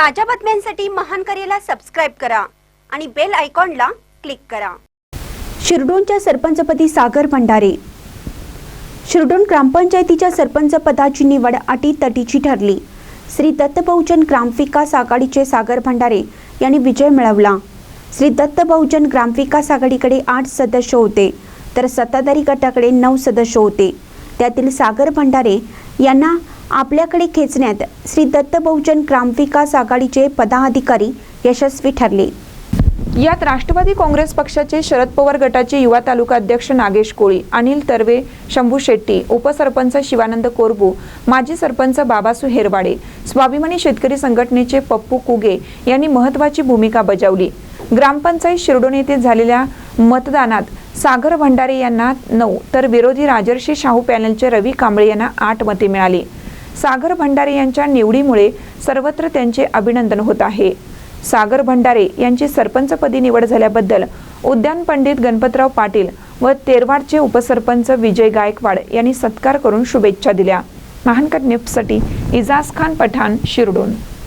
ताज्या बातम्यांसाठी महान करेला सबस्क्राईब करा आणि बेल आयकॉनला क्लिक करा. शिरडोनच्या सरपंचपदी सागर भंडारे. शिरडोन ग्रामपंचायतीच्या सरपंच पदाची निवड अटीतटीची ठरली. श्री दत्त बहुजन ग्रामविकास आघाडीचे सागर भंडारे यांनी विजय मिळवला. श्री दत्त बहुजन ग्रामविकास आघाडीकडे आठ सदस्य होते तर सत्ताधारी गटाकडे नऊ सदस्य होते. त्यातील सागर भंडारे यांना आपल्याकडे खेचण्यात श्री दत्त बहुजन ग्रामविकास आघाडीचे पदाधिकारी यशस्वी ठरले. यात राष्ट्रवादी काँग्रेस पक्षाचे शरद पवार गटाचे युवा तालुका अध्यक्ष नागेश कोळी अनिल तरवे शंभू शेट्टी उपसरपंच शिवानंद कोरबू माजी सरपंच बाबासू हेरवाडे स्वाभिमानी शेतकरी संघटनेचे पप्पू कुगे यांनी महत्वाची भूमिका बजावली. ग्रामपंचायत शिरडोन येथे झालेल्या मतदानात सागर भंडारे यांना नऊ तर विरोधी राजर्षी शाहू पॅनलचे रवी कांबळे यांना आठ मते मिळाली. सागर भंडारे यांच्या निवडीमुळे सर्वत्र त्यांचे अभिनंदन होत आहे. सागर भंडारे यांची सरपंचपदी निवड झाल्याबद्दल उद्यान पंडित गणपतराव पाटील व तेरवाडचे उपसरपंच विजय गायकवाड यांनी सत्कार करून शुभेच्छा दिल्या. महानकट न्यूजसाठी इजाज खान पठाण शिरडून.